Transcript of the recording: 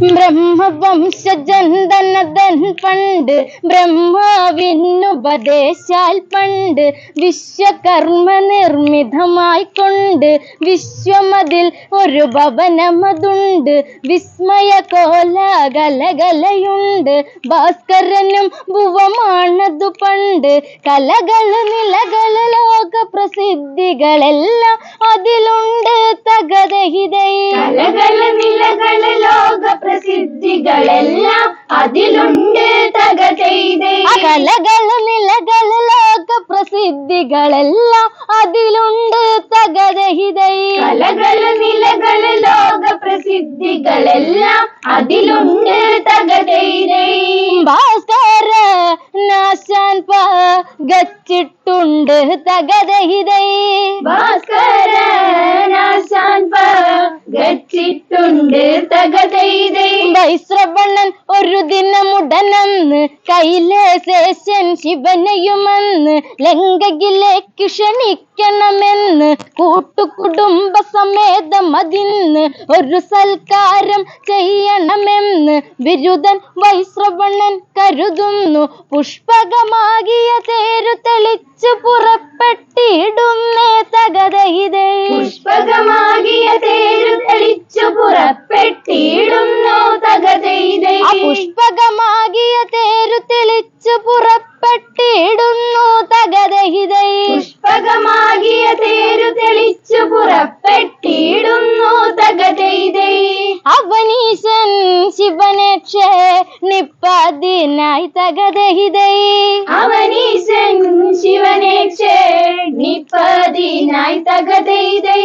ബ്രഹ്മവംശജന്തനതൻ പണ്ട് ബ്രഹ്മാവിനുപദേശാൽ പണ്ട് വിശ്വകർമ്മ നിർമ്മിതമായി കൊണ്ട് വിശ്വമതിൽ ഒരു ഭവനമതുണ്ട്. വിസ്മയ കോലാകലകലയുണ്ട്. ഭാസ്കരനും ഭുവമാണതു പണ്ട്. കലകൾ നിലകൾ ലോക പ്രസിദ്ധികളെല്ലാം അതിലുണ്ട് തകതഹിതൈ കലകൾ നിലകൾ ലോക പ്രസിദ്ധികളെല്ലാം അതിലുണ്ട് തകതഹിതൈ കലകൾ നിലകൾ ലോക പ്രസിദ്ധികളെല്ലാം അതിലുണ്ട് തക ചെയ്തേ ഭാസ്കര നാശാൻ പകച്ചിട്ടുണ്ട് ഭാസ്കര നാശാൻ പകച്ചിട്ടുണ്ട് തക ചെയ്തേ വൈശ്രവണൻ ഒരു ദിനമുടനന്ന് കൈലേശേശൻ ശിവനെയുമെന്ന് ലങ്കയിലേക്ക് ക്ഷണിക്കണമെന്ന് കൂട്ടുകുടുംബ സമേതം അതിന്ന് ഒരു സൽക്കാരം ചെയ്യണമെന്ന് ബിരുദൻ വൈശ്രവണൻ കരുതുന്നു. പുഷ്പകമാകിയ തേരു തെളിച്ചു പുറപ്പെട്ടിടുന്നേ പുഷ്പകമാകിയ ಶಿವನೇ ಕ್ಷೇ ನಿಪ್ಪದಿನಾಯ್ ತಗದಹಿದೈ ಅವನಿ ಸೆನ್ ಶಿವನೇ ಕ್ಷೇ ನಿಪ್ಪದಿನಾಯ್ ತಗದೈದೈ